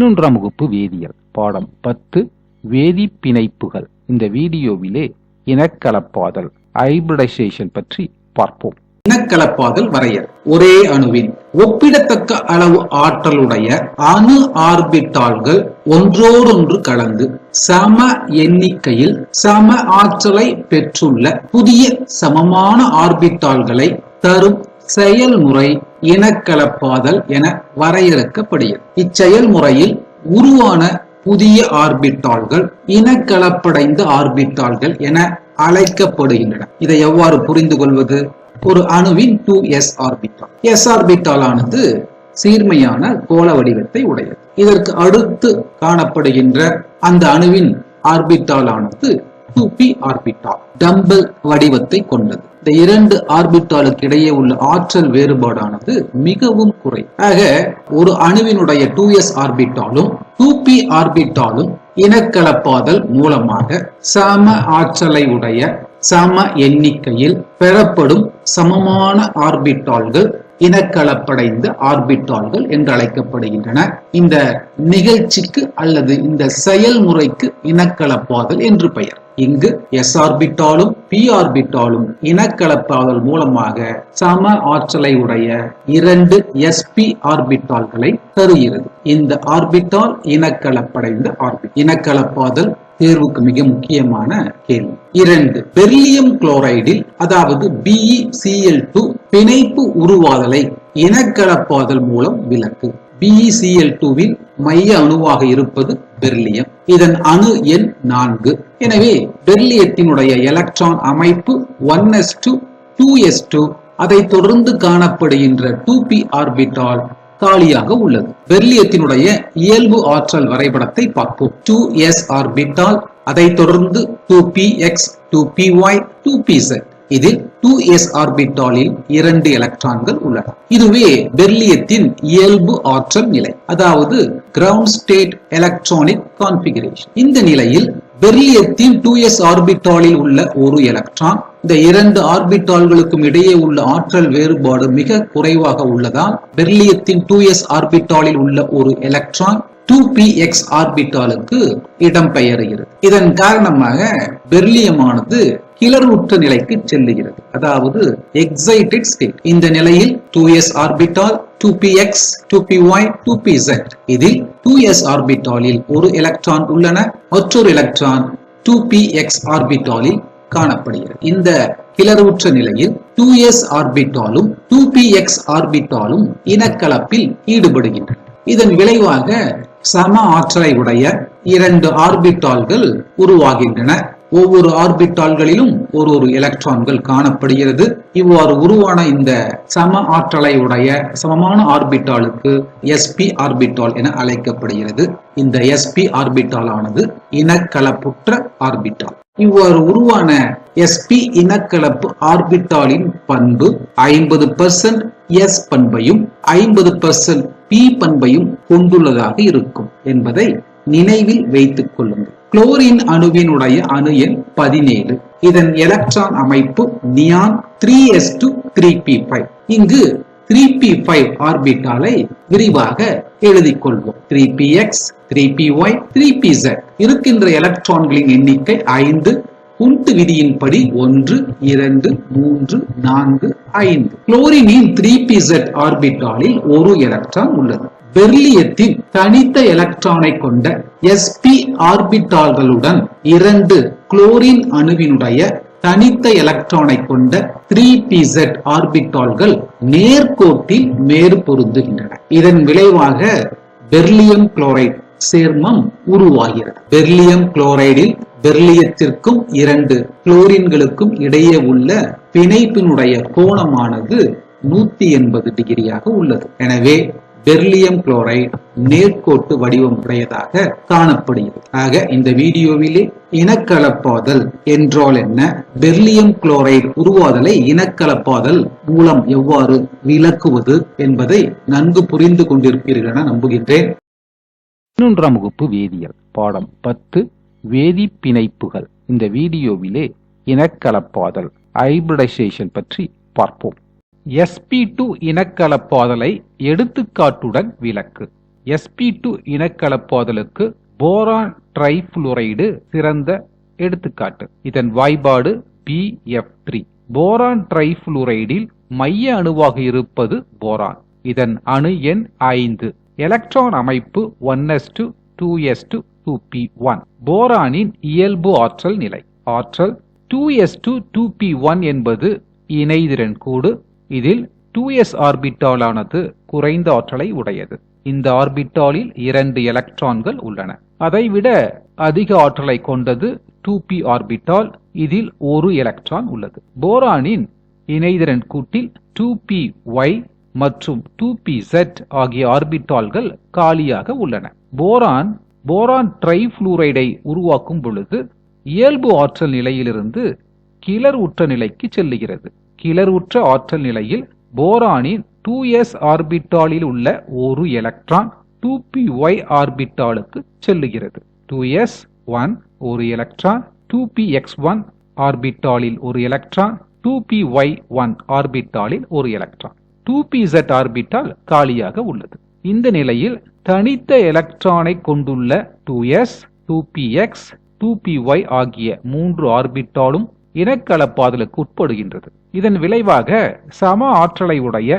பதினொன்றாம் வகுப்பு வேதியியல் பாடம் பத்து வேதி பிணைப்புகள் இந்த வீடியோவிலே இனக்கலப்பாதல் ஹைபிரிடைசேஷன் பற்றி பார்ப்போம். இனக்கலப்பாதல் வரையறை. ஒரே அணுவின் ஒப்பிடத்தக்க அளவு ஆற்றலுடைய அணு ஆர்பிட்டால்கள் ஒன்றோடொன்று கலந்து சம எண்ணிக்கையில் சம ஆற்றலை பெற்றுள்ள புதிய சமமான ஆர்பிட்டால்களை தரும் செயல்முறை இனக்கலப்பாதல் என வரையறுக்கப்படுகிறது. இச்செயல்முறையில் உருவான புதிய ஆர்பிட்டால்கள் இனக்கலப்படைந்த ஆர்பிட்டால்கள் என அழைக்கப்படுகின்றன. இதை எவ்வாறு புரிந்து கொள்வது? ஒரு அணுவின் two S orbital. S orbital ஆனது சீர்மையான கோள வடிவத்தை உடையது. இதற்கு அடுத்து காணப்படுகின்ற அந்த அணுவின் ஆர்பிட்டால் ஆனது டூ பி ஆர்பிட்டால் டம்பல் வடிவத்தை கொண்டது. இந்த இரண்டு ஆர்பிட்டாலுக்கு இடையே உள்ள ஆற்றல் வேறுபாடானது மிகவும் குறை. ஆக ஒரு அணுவினுடைய டூ எஸ் ஆர்பிட்டாலும் டூ பி ஆர்பிட்டாலும் இனக்கலப்பாதல் மூலமாக சம ஆற்றலை உடைய சம எண்ணிக்கையில் பெறப்படும் சமமான ஆர்பிட்டால்கள் இனக்கலப்படைந்த ஆர்பிட்டால்கள் என்று அழைக்கப்படுகின்றன. இந்த நிகழ்ச்சிக்கு அல்லது இந்த செயல்முறைக்கு இனக்கலப்பாதல் என்று பெயர். இங்கு எஸ் ஆர்பிட்டாலும் பி ஆர்பிட்டாலும் இனக்கலப்பாதல் மூலமாக சம ஆற்றலை உடைய இரண்டு எஸ்பி ஆர்பிட்டால்களை தருகிறது. இந்த ஆர்பிட்டால் இனக்கலப்படைந்த ஆர்பிட் இனக்கலப்பாதல் தேர்வுக்கு மிக முக்கியமான கேள்வி. இரண்டு பெர்லியம் குளோரைடில் அதாவது பிஇசிஎல் டூ பிணைப்பு உருவாதலை இனக்கலப்பாதல் மூலம் விளக்கு. பிஇசிஎல் டூவில் மைய அணுவாக இருப்பது பெர்லியம். இதன் அணு எண் நான்கு. எனவே பெர்லியத்தினுடைய எலக்ட்ரான் அமைப்பு one S two two S two அதை தொடர்ந்து காணப்படுகின்ற டூ பி ஆர்பிட்டால் காலியாக உள்ளது. பெர்லியத்தினுடைய இயல்பு ஆற்றல் வரைபடத்தை பார்ப்போம். டூ எஸ் ஆர்பிட்டால் அதை தொடர்ந்து two P X two P Y two P Z இதில் டூ எஸ் ஆர்பிட்டாலில் இரண்டு எலக்ட்ரான்கள் உள்ளன. இதுவே பெர்லியத்தின் இயல்பு ஆற்றல் நிலை அதாவது கிரவுண்ட் ஸ்டேட் எலக்ட்ரானிக் கான்பிகரேஷன் இந்த நிலையில் பெர்லியத்தின் டூ எஸ் ஆர்பிட்டாலில் உள்ள ஒரு எலக்ட்ரான் இந்த இரண்டு ஆர்பிட்டால்களுக்கும் இடையே உள்ள ஆற்றல் வேறுபாடு மிக குறைவாக உள்ளதால் பெர்லியத்தின் டூ எஸ் ஆர்பிட்டாலில் உள்ள ஒரு எலக்ட்ரான் டூ பி எக்ஸ் ஆர்பிட்டாலுக்கு இடம்பெயர்கிறது இதன் காரணமாக பெர்லியமானது கிளர்வுற்ற நிலைக்கு செல்லுகிறது. அதாவது எக்ஸைட்டட் ஸ்டேட் இந்த நிலையில் two S orbital two P X two P Y two P Z இதில் டூ எஸ் ஆர்பிட்டாலில் ஒரு எலக்ட்ரான் உள்ளன மற்றொரு எலக்ட்ரான் டூ பி எக்ஸ் ஆர்பிட்டாலில் காணப்படுகிறது. இந்த கிளர்வுற்ற நிலையில் டூ எஸ் ஆர்பிட்டாலும் டூ பி எக்ஸ் ஆர்பிட்டாலும் இனக்கலப்பில் ஈடுபடுகின்றன. இதன் விளைவாக சம ஆற்றலை உடைய இரண்டு ஆர்பிட்டால்கள் உருவாகின்றன. ஒவ்வொரு ஆர்பிட்டால்களிலும் ஒரு ஒரு எலக்ட்ரான்கள் காணப்படுகிறது. இவ்வாறு உருவான இந்த சம ஆற்றலை உடைய சமமான ஆர்பிட்டாலுக்கு எஸ்பி ஆர்பிட்டால் என அழைக்கப்படுகிறது. இந்த எஸ்பி ஆர்பிட்டால் ஆனது இனக்கலப்புற்ற ஆர்பிட்டால். இவ்வாறு உருவான எஸ்பி இனக்கலப்பு ஆர்பிட்டாலின் பண்பு ஐம்பது பர்சன்ட் எஸ் பண்பையும் ஐம்பது பர்சன்ட் பி பண்பையும் கொண்டுள்ளதாக இருக்கும் என்பதை நினைவில் வைத்துக் கொள்ளுங்கள். குளோரின் அணுவினுடைய அணு எண் பதினேழு. இதன் எலக்ட்ரான் அமைப்பு neon three S two three P five இங்கு த்ரீ பி ஃபைவ் ஆர்பிட்டாலை விரிவாக எழுதிக் கொள்வோம் three P X three P Y three P Z இருக்கின்ற எலக்ட்ரான்களின் எண்ணிக்கை ஐந்து. குண்டு விதியின்படி ஒன்று இரண்டு மூன்று நான்கு ஐந்து. குளோரினின் த்ரீ பி ஜெட் ஆர்பிட்டாலில் ஒரு எலக்ட்ரான் உள்ளது. பெர்லியத்தின் தனித்த எலக்ட்ரானை கொண்ட எஸ்பி ஆர்பிட்டால்களுடன் இரண்டு குளோரின் அணுவினுடைய தனித்த எலக்ட்ரானை கொண்ட த்ரீ பி செட் ஆர்பிட்டால்கள் நேர்கோட்டில் மேற்பொருந்துகின்றன இதன் விளைவாக பெர்லியம் குளோரைட் சேர்மம் உருவாகிறது. பெர்லியம் குளோரைடில் பெர்லியத்திற்கும் இரண்டு குளோரின்களுக்கும் இடையே உள்ள பிணைப்பினுடைய கோணமானது நூத்தி எண்பது டிகிரியாக உள்ளது. எனவே பெர்லியம் குளோரைடு நேர்கோட்டு வடிவம் உடையதாக காணப்படுகிறது. ஆக இந்த வீடியோவிலே இனக்கலப்பாதல் என்றால் என்ன? பெர்லியம் குளோரைடு உருவாதலை இனக்கலப்பாதல் மூலம் எவ்வாறு விளக்குவது என்பதை நன்கு புரிந்து கொண்டிருப்பீர்கள் என நம்புகின்றேன். பதினொன்றாம் வகுப்பு வேதியியல் பாடம் பத்து வேதி பிணைப்புகள் இந்த வீடியோவிலே இனக்கலப்பாதல் ஹைபிரிடைசேஷன் பற்றி பார்ப்போம். எஸ்பி டு இனக்கலப்பாதலை எடுத்துக்காட்டுடன் விளக்கு. எஸ்பி டு இனக்கலப்பாதலுக்கு போரான் ட்ரைஃபுளுரைடு சிறந்த எடுத்துக்காட்டு. இதன் வாய்பாடு BF3 போரான் ட்ரைஃபுளுரைடில் மைய அணுவாக இருப்பது போரான். இதன் அணு எண் ஐந்து. எலக்ட்ரான் அமைப்பு 1s2 2s2 2p1 போரானின் இயல்பு ஆற்றல் நிலை. ஆற்றல் 2s2 2p1 என்பது இணைதிறன் கூடு இதில் 2s ஆர்பிட்டாலானது குறைந்த ஆற்றலை உடையது. இந்த ஆர்பிட்டாலில் இரண்டு எலக்ட்ரான்கள் உள்ளன. அதைவிட அதிக ஆற்றலை கொண்டது 2p ஆர்பிட்டால் இதில் ஒரு எலக்ட்ரான் உள்ளது. போரானின் இணைதிறன் கூட்டில் 2py மற்றும் 2pz ஆகிய ஆர்பிட்டால்கள் காலியாக உள்ளன. போரான் போரான் ட்ரைஃப்ளூரைடை உருவாக்கும் பொழுது இயல்பு ஆற்றல் நிலையிலிருந்து கிளர் உற்ற நிலைக்கு செல்லுகிறது. கிளர்வுற்ற ஆற்றல் நிலையில் போரானின் 2s ஆர்பிட்டாலில் உள்ள ஒரு எலக்ட்ரான் 2py ஆர்பிட்டாலுக்கு செல்லுகிறது. 2s 1 ஒரு எலக்ட்ரான் 2px1 ஆர்பிட்டாலில் ஒரு எலக்ட்ரான் 2py1 ஆர்பிட்டாலில் ஒரு எலக்ட்ரான் 2pz ஆர்பிட்டால் காலியாக உள்ளது. இந்த நிலையில் தனித்த எலக்ட்ரானை கொண்டுள்ள 2s 2px 2py ஆகிய மூன்று ஆர்பிட்டாலும் இனக்கலப்பாதலுக்கு உட்படுகின்றது. இதன் விளைவாக சம ஆற்றலை உடைய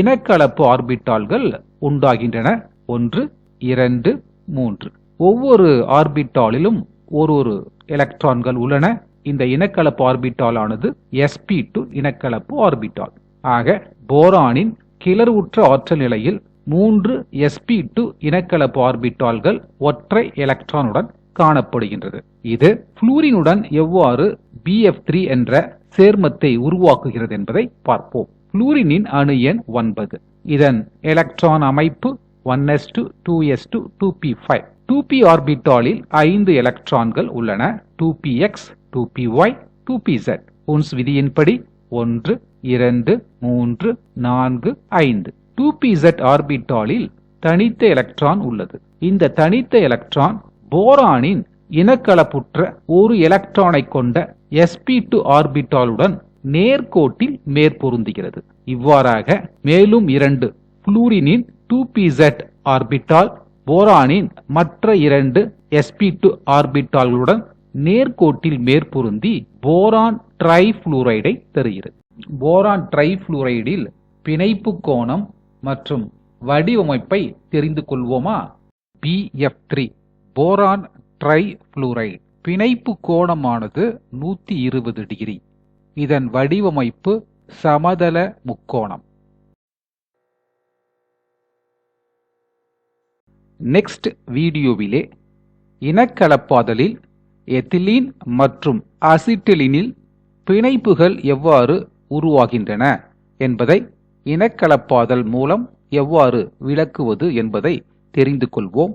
இனக்கலப்பு ஆர்பிட்டால்கள் உண்டாகின்றன. ஒன்று இரண்டு மூன்று. ஒவ்வொரு ஆர்பிட்டாலிலும் ஒரு ஒரு எலக்ட்ரான்கள் உள்ளன. இந்த இனக்கலப்பு ஆர்பிட்டால் ஆனது sp2 இனக்கலப்பு ஆர்பிட்டால். ஆக போரானின் கிளர்வுற்ற ஆற்றல் நிலையில் மூன்று எஸ்பி டு இனக்கலப்பு ஆர்பிட்டால்கள் ஒற்றை எலக்ட்ரானுடன் காணப்படுகின்றது. இது புளூரினுடன் எவ்வாறு bf3 என்ற சேர்மத்தை உருவாக்குகிறது என்பதை பார்ப்போம். புளூரினின் அணு எண் ஒன்பது. இதன் எலக்ட்ரான் அமைப்பு 1s2 2s2 2p5 2p ஆர்பிட்டாலில் ஐந்து எலக்ட்ரான்கள் உள்ளன. 2px 2py 2pz உன்ஸ் விதியின்படி ஒன்று இரண்டு மூன்று நான்கு ஐந்து. 2pz ஆர்பிட்டாலில் தனித்த எலக்ட்ரான் உள்ளது. இந்த தனித்த எலக்ட்ரான் போரானின் இனக்கலப்புற்ற ஒரு எலக்ட்ரானை கொண்ட sp2 ஆர்பிட்டாலுடன் நேர்கோட்டில் மேற்பொருந்துகிறது. இவ்வாறாக மேலும் இரண்டு புளூரினின் 2pz ஆர்பிட்டால் போரானின் மற்ற இரண்டு sp2 ஆர்பிட்டால்களுடன் நேர்கோட்டில் மேற்பொருந்தி போரான் ட்ரைஃபுளூரைடை தருகிறது. போரான் ட்ரைஃபுளூரைடில் பிணைப்பு கோணம் மற்றும் வடிவமைப்பை தெரிந்து கொள்வோமா? BF3 போரான் ட்ரைஃபுளூரைடு பிணைப்பு கோணமானது நூத்தி இருபது டிகிரி. இதன் வடிவமைப்பு சமதள முக்கோணம். நெக்ஸ்ட் வீடியோவிலே இனக்கலப்பாதலில் எத்திலீன் மற்றும் அசிட்டிலினில் பிணைப்புகள் எவ்வாறு உருவாகின்றன என்பதை இனக்கலப்பாதல் மூலம் எவ்வாறு விளக்குவது என்பதை தெரிந்து கொள்வோம்.